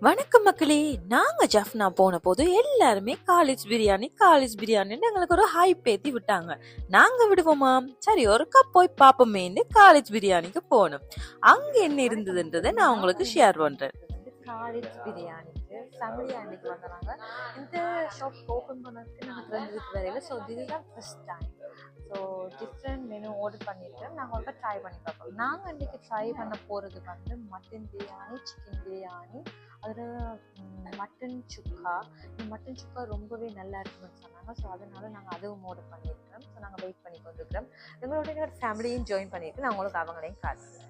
வணக்கம் மக்களே. நாங்க ஜஃப்னா போன போது எல்லாருமே காலேஜ் பிரியாணி காலேஜ் பிரியாணின்னு எங்களுக்கு ஒரு ஹைப் ஏத்தி விட்டாங்க. நாங்க விடுவோமா? சரி ஒரு கப் போய் பாப்போமேன்னு காலேஜ் பிரியாணிக்கு போனோம். அங்க என்ன இருந்ததுன்றதை நான் உங்களுக்கு ஷேர் பண்றேன். காலேஜ் பிரியாணிக்கு ஃபேமிலியாக அன்றைக்கி வந்தாங்க இந்த ஷாப் ஓப்பன் பண்ணதுக்கு நாங்கள் தெரிஞ்சதுக்கு வரையில ஸோ இதுதான் தான் time so different menu order பண்ணிவிட்டு நாங்கள் ஒருக்கா ட்ரை பண்ணி பார்ப்போம் நாங்கள் அன்றைக்கி ட்ரை பண்ண போகிறது வந்து மட்டன் பிரியாணி சிக்கன் பிரியாணி அதில் மட்டன் சுக்கா இந்த மட்டன் சுக்கா ரொம்பவே நல்லா இருக்குன்னு சொன்னாங்க. ஸோ அதனால நாங்கள் அதுவும் ஆர்டர் பண்ணியிருக்கோம் ஸோ நாங்கள் வெயிட் பண்ணி கொண்டிருக்கிறோம். எங்களோட ஃபேமிலியும் ஜாயின் பண்ணியிருக்கு நான் உங்களுக்கு அவங்களையும் காட்டுறேன்.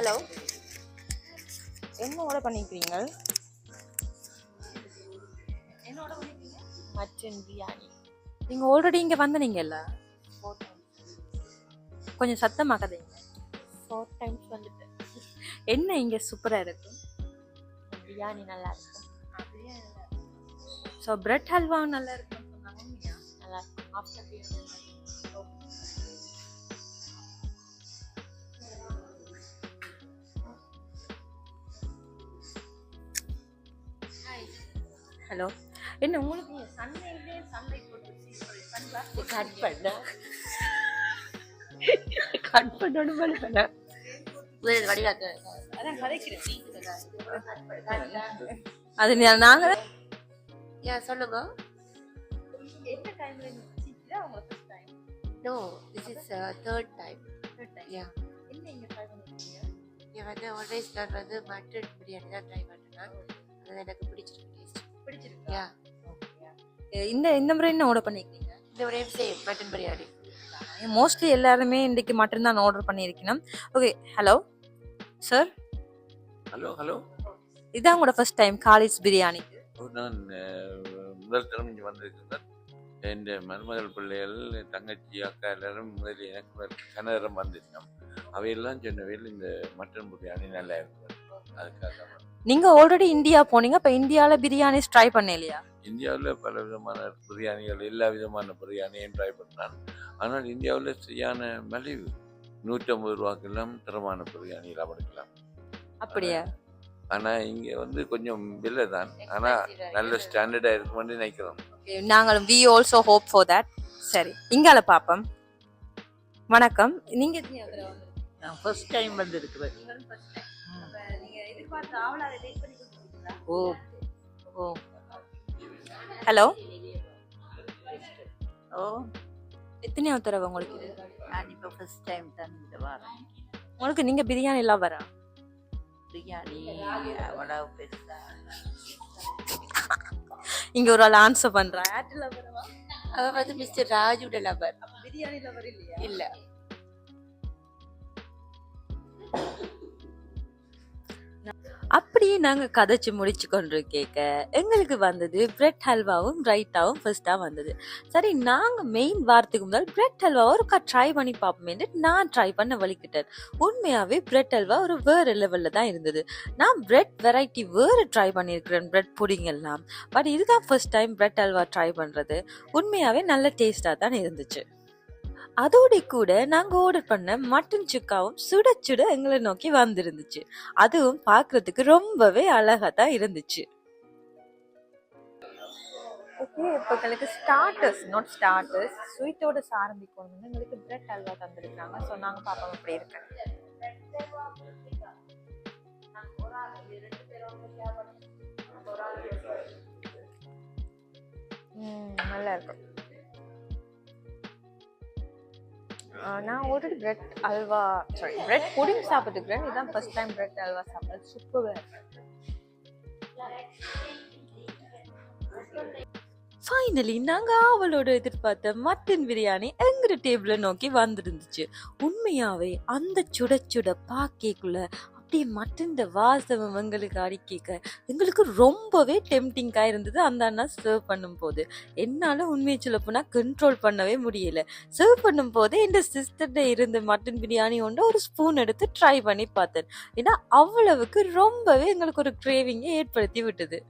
ஹலோ. என்ன ஆர்டர் பண்ணிக்கிறீங்க மட்டன் பிரியாணி. நீங்கள் ஆல்ரெடி இங்கே வந்தனீங்கல்ல கொஞ்சம் சத்தமாக கதைங்க ஃபோர் டைம்ஸ் வந்துட்டு. என்ன இங்கே சூப்பராக இருக்கும் பிரியாணி நல்லா இருக்கும் ஸோ பிரெட் ஹல்வா நல்லா உண்மையா? நல்லா இருக்கும் ஆஃப்டர் பிரியாணி ஹலோ. என்ன உங்களுக்கு? சண்டேலே சண்டை போட்டு கட் பண்ண. கட் பண்ணணும் பண்ண வடிவாக்க. அதான் கதைக்கிறேன் அது நீ- நாங்க ஏன் சொல்லுங்க. என்ன டைம்ல அவங்க first time no this is third time third time yeah என்ன இங்க ட்ரை பண்ணிருக்கீங்க? இங்கே வந்து ஆல்வேஸ் நான் வந்து மட்டன் பிரியாணி தான் ட்ரை பண்ணேன் அது எனக்கு பிடிச்சிருக்கு. பிடிச்சிருக்கா? இந்த இந்த முறை என்ன ஆர்டர் பண்ணிருக்கீங்க? இந்த ஒரே சேம் மட்டன் பிரியாணி மோஸ்ட்லி எல்லாருமே இன்னைக்கு மட்டன் தான் ஆர்டர் பண்ணியிருக்கணும். Okay hello sir hello hello இதான் உங்களோட ஃபர்ஸ்ட் டைம் காலேஜ் பிரியாணி நான் முதல் தரம் இங்கே வந்திருக்கிறேன் என் மருமகள் பிள்ளைகள் தங்கச்சி அக்கா எல்லாரும் முதலில் எனக்கு கனகரம் வந்திருந்தோம் அவையெல்லாம் சொன்ன வேலை இந்த மட்டன் பிரியாணி நல்லா இருக்கும். அதுக்காக தான். நீங்க ஆல்ரெடி இந்தியா போனீங்க இப்ப இந்தியால பிரியாணி ட்ரை பண்ணலையா? இந்தியாவில் பல விதமான பிரியாணிகள் எல்லா விதமான பிரியாணியும் ட்ரை பண்ணான் ஆனால் இந்தியாவில் சரியான மலிவு. நூற்றம்பது ரூபாக்கெல்லாம் தரமான பிரியாணிகள் எடுக்கலாம் அப்படியா? ஆனால் இங்கே வந்து கொஞ்சம் விலை தான் ஆனால் நல்ல ஸ்டாண்டர்டாக இருக்குமென்னு நினைக்கிறோம். நாங்களும் we also hope for that சரி இங்கால பாப்போம். வணக்கம். நீங்க எத்தனை தடவை வந்திருக்கீங்க? நான் ஃபர்ஸ்ட் டைம் வந்திருக்கிறேன். நீங்களும் ஓ ஓ. ஹலோ ஓ. எத்தனையோ தடவை உங்களுக்கு நான் இப்போ ஃபர்ஸ்ட் டைம் தான் இந்த வாரம் உங்களுக்கு நீங்க பிரியாணி எல்லாம் வரா? பிரியாணி அவ்வளவு பெருசா. இங்க ஒரு ஆள் ஆன்சர் பண்றா. ஏர்டெல் வரவா வந்து மிஸ்டர் ராஜுட லவர் பிரியாணி லவர் இல்லையா? இல்ல. அப்படியே நாங்கள் கதைச்சு முடிச்சு கொண்டு கேட்க எங்களுக்கு வந்தது பிரெட் ஹல்வாவும் ரைட்டாவும் ஃபர்ஸ்ட்டாக வந்தது. சரி நாங்கள் மெயின் வாரத்துக்கு முதல் பிரெட் ஹல்வா ஒரு ட்ரை பண்ணி பார்ப்போமேன்னு நான் ட்ரை பண்ண வலிக்கிட்டேன் உண்மையாகவே பிரெட் ஹல்வா ஒரு வேறு லெவலில் தான் இருந்தது. நான் பிரெட் வெரைட்டி வேறு ட்ரை பண்ணியிருக்கிறேன் பிரெட் புடிங் எல்லாம். பட் இதுதான் first time bread halwa try பண்ணுறது உண்மையாகவே நல்ல டேஸ்ட்டாக தான் இருந்துச்சு. அதோட கூட நாங்க ஆர்டர் பண்ண மட்டன் சுக்காவும் சுட சுட எங்களை நோக்கி வந்திருந்துச்சு. அதுவும் பார்க்கறதுக்கு ரொம்பவே அழகா தான் இருந்துச்சு. ஓகே இப்போ எங்களுக்கு ஸ்டார்டர்ஸ் நாட் ஸ்டார்டர்ஸ் ஸ்வீட்டோட ஆரம்பிக்கணும்னு எங்களுக்கு பிரெட் அல்வா தந்திருக்காங்க. ஸோ நாங்கள் பார்ப்போம் அப்படி இருக்கேன் நல்லா இருக்கும் நான் already bread halwa sorry bread pudding சாப்பிட்டுக்கிறேன். இதுதான் ஃபர்ஸ்ட் டைம் பிரெட் அல்வா சாப்பிட்றது. சூப்பராக ஃபைனலி நாங்கள் அவளோட எதிர்பார்த்த மட்டன் பிரியாணி எங்கிற டேபிளை நோக்கி வந்திருந்துச்சு. உண்மையாகவே அந்த சுட சுட பாக்கேக்குள்ள அப்படியே இந்த வாசம் எங்களுக்கு அடிக்க எங்களுக்கு ரொம்பவே டெம்டிங்காக இருந்தது. அந்த அண்ணா சர்வ் பண்ணும் போது உண்மையை சொல்ல போனால் கண்ட்ரோல் பண்ணவே முடியல. சர்வ் பண்ணும்போது இந்த என் சிஸ்டர்ட இருந்த மட்டன் பிரியாணி ஒன்று ஒரு ஸ்பூன் எடுத்து ட்ரை பண்ணி பார்த்தேன். ஏன்னா அவ்வளவுக்கு ரொம்பவே எங்களுக்கு ஒரு கிரேவிங்கை ஏற்படுத்தி விட்டது.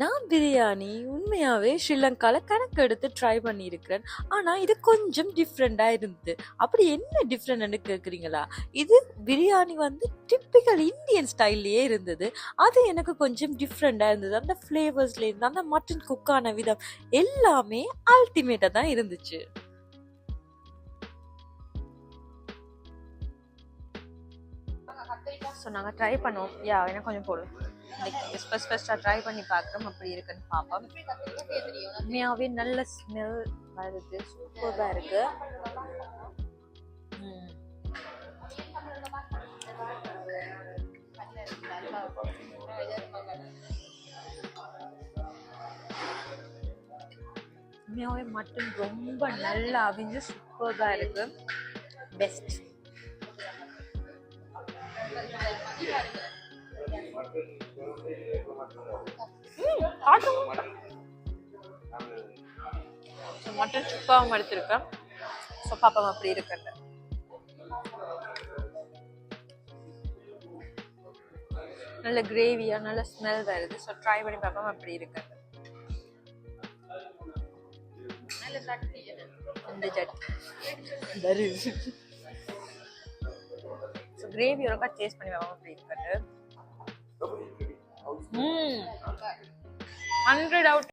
நான் பிரியாணி உண்மையாவே ஸ்ரீலங்காவில் கணக்கு எடுத்து ட்ரை பண்ணியிருக்கிறேன். ஆனால் இது கொஞ்சம் டிஃப்ரெண்ட்டாக இருந்தது. அப்படி என்ன டிஃப்ரெண்ட்னு கேட்குறீங்களா இது பிரியாணி வந்து டிப்பிக்கல் இந்தியன் ஸ்டைல்லையே இருந்தது. அது எனக்கு கொஞ்சம் டிஃப்ரெண்ட்டாக இருந்தது. அந்த ஃப்ளேவர்ஸ்லேருந்து அந்த மட்டன் குக்கான விதம் எல்லாமே அல்டிமேட்டாக தான் இருந்துச்சு. ஸோ நாங்கள் ட்ரை பண்ணோம் யா எனக்கு கொஞ்சம் போடுவோம் ஃபஸ்ட் ஃபஸ்ட்டாக ட்ரை பண்ணி பார்க்குறோம் அப்படி இருக்குன்னு பார்ப்போம் உண்மையாகவே நல்ல ஸ்மெல் வருது சூப்பராக இருக்கு. உண்மையாகவே மட்டன் ரொம்ப நல்லா அவிஞ்சு சூப்பராக இருக்கு. பெஸ்ட் மட்டன் சுக்காவும் எடுத்திருக்கேன் ஸோ பாப்பா அப்படி இருக்குல்ல நல்ல கிரேவியா நல்ல ஸ்மெல் வருது ஸோ ட்ரை பண்ணி பார்ப்போம் அப்படி இருக்கு இந்த சட்னி. ஸோ கிரேவி ஒருக்கா டேஸ்ட் பண்ணி பார்ப்போம் அப்படி இருக்குது Hmm. Hundred out